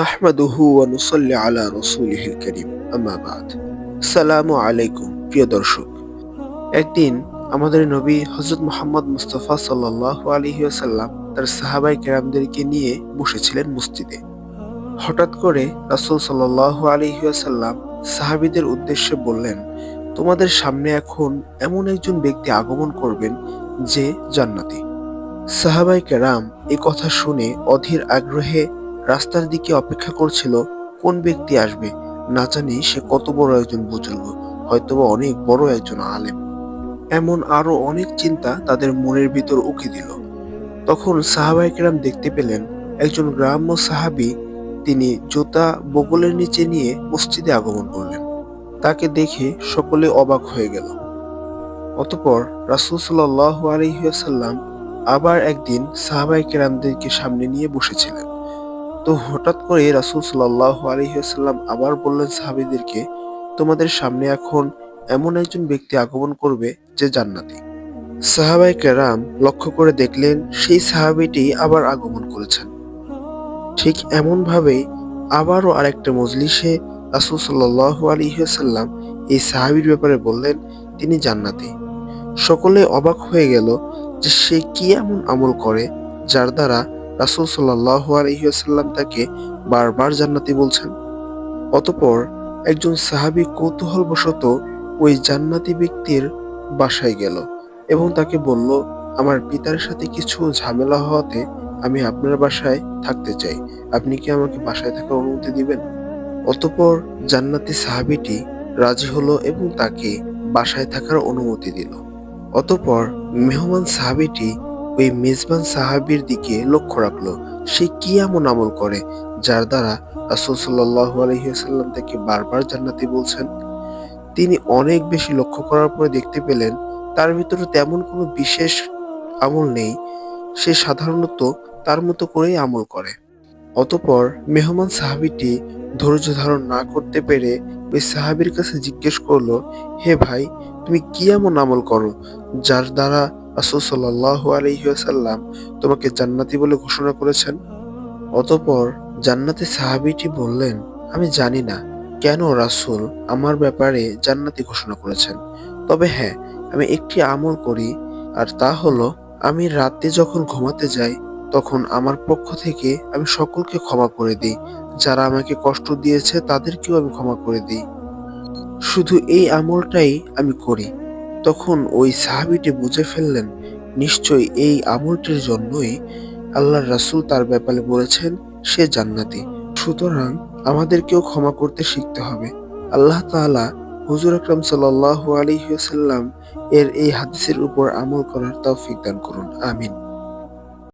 নাহমাদুহু ওয়া আলা রাসূলিহিল কারীম। আম্মা বাদ। সালামু আলাইকুম, প্রিয় দর্শক। একদিন আমাদের নবী হযরত মুহাম্মদ মুস্তাফা সাল্লাল্লাহু আলাইহি ওয়াসাল্লাম তার সাহাবায়ে কেরামদেরকে নিয়ে বসেছিলেন মসজিদে। হঠাৎ করে রাসূল সাল্লাল্লাহু আলাইহি ওয়াসাল্লাম সাহাবীদের উদ্দেশ্যে বললেন, তোমাদের সামনে এখন এমন একজন ব্যক্তি আগমন করবেন যে জান্নাতি। সাহাবাই কেরাম এই কথা শুনে অধীর আগ্রহে রাস্তার দিকে অপেক্ষা করছিল, কোন ব্যক্তি আসবে? না জানি সে কত বড় একজন বুজুর্গ, হয়তোবা অনেক বড় একজন আলেম। এমন আরও অনেক চিন্তা তাদের মনের ভিতর উকি দিল। তখন সাহাবাইকেরাম দেখতে পেলেন, একজন গ্রাম্য সাহাবী তিনি জুতা বগলের নিচে নিয়ে মসজিদে আগমন করলেন। তাকে দেখে সকলে অবাক হয়ে গেল। অতপর রাসূল সাল্লাল্লাহু আলাইহি ওয়াসাল্লাম আবার একদিন সাহাবায়ে কেরামদেরকে সামনে নিয়ে বসেছিলেন। তো হঠাৎ করে রাসূল সাল্লাল্লাহু আলাইহি ওয়াসাল্লাম আবার বললেন সাহাবীদেরকে, তোমাদের সামনে এখন এমন একজন ব্যক্তি আগমন করবে যে জান্নাতি। সাহাবাই কেরাম লক্ষ্য করে দেখলেন সেই সাহাবীটি আবার আগমন করেছেন। ঠিক এমন ভাবেই আবারও আরেকটা মজলিসে রাসূল সাল্লাল্লাহু আলাইহি ওয়াসাল্লাম এই সাহাবীর ব্যাপারে বললেন, তিনি জান্নাতি। সকলে অবাক হয়ে গেল যে সে কি এমন আমল করে যার দ্বারা রাসূল সাল্লাল্লাহু আলাইহি ওয়াসাল্লাম তাকে বারবার জান্নাতি বলছেন। অতঃপর একজন সাহাবী কৌতূহলবশত ওই জান্নাতি ব্যক্তির বাসায় গেল এবং তাকে বলল, আমার পিতার সাথে কিছু ঝামেলা হওয়াতে আমি আপনার বাসায় থাকতে চাই। আপনি কি আমাকে বাসায় থাকার অনুমতি দিবেন? অতঃপর জান্নাতি সাহাবীটি রাজি হলো এবং তাকে বাসায় থাকার অনুমতি দিল। অতঃপর মেহমান সাহাবীটি ওই মেজবান সাহাবীর দিকে লক্ষ্য রাখল। সে কি এমন আমল করে, যার দ্বারা রাসূল সাল্লাল্লাহু আলাইহি ওয়াসাল্লাম তাকে বারবার জান্নাতি বলছেন? তিনি অনেক বেশি লক্ষ্য করার পরে দেখতে পেলেন, তার ভিতরে তেমন কোনো বিশেষ আমল নেই। সে সাধারণত তার মতো করেই আমল করে। অতঃপর মেহমান সাহাবীটি ধৈর্য ধারণ না করতে পেরে ওই সাহাবীর কাছে জিজ্ঞেস করল, হে ভাই, তুমি কি এমন আমল করো, যার দ্বারা রাসূল আলাইহি তোমাকে জান্নাতি বলে ঘোষণা করেছেন। অতঃপর জান্নাতি সাহাবীটি বললেন, আমি জানি না কেন রাসূল আমার ব্যাপারে জান্নাতি ঘোষণা করেছেন। তবে হ্যাঁ আমি একটি আমল করি, আর তা হলো আমি রাতে যখন ঘুমাতে যাই, তখন আমার পক্ষ থেকে আমি সকলকে ক্ষমা করে দিই। যারা আমাকে কষ্ট দিয়েছে তাদেরকেও আমি ক্ষমা করে দিই। শুধু এই আমলটাই আমি করি। তখন ওই সাহাবিটি বুঝে ফেললেন, নিশ্চয়ই এই আমলটির জন্যই আল্লাহর রাসুল তার ব্যাপারে বলেছেন, সে জান্নাতি। সুতরাং আমাদেরকেও ক্ষমা করতে শিখতে হবে। আল্লাহ তালা হুজুর আকরাম সাল্লাহ আলী সাল্লাম এর এই হাদিসের উপর আমল করার তৌফিক দান করুন। আমিন।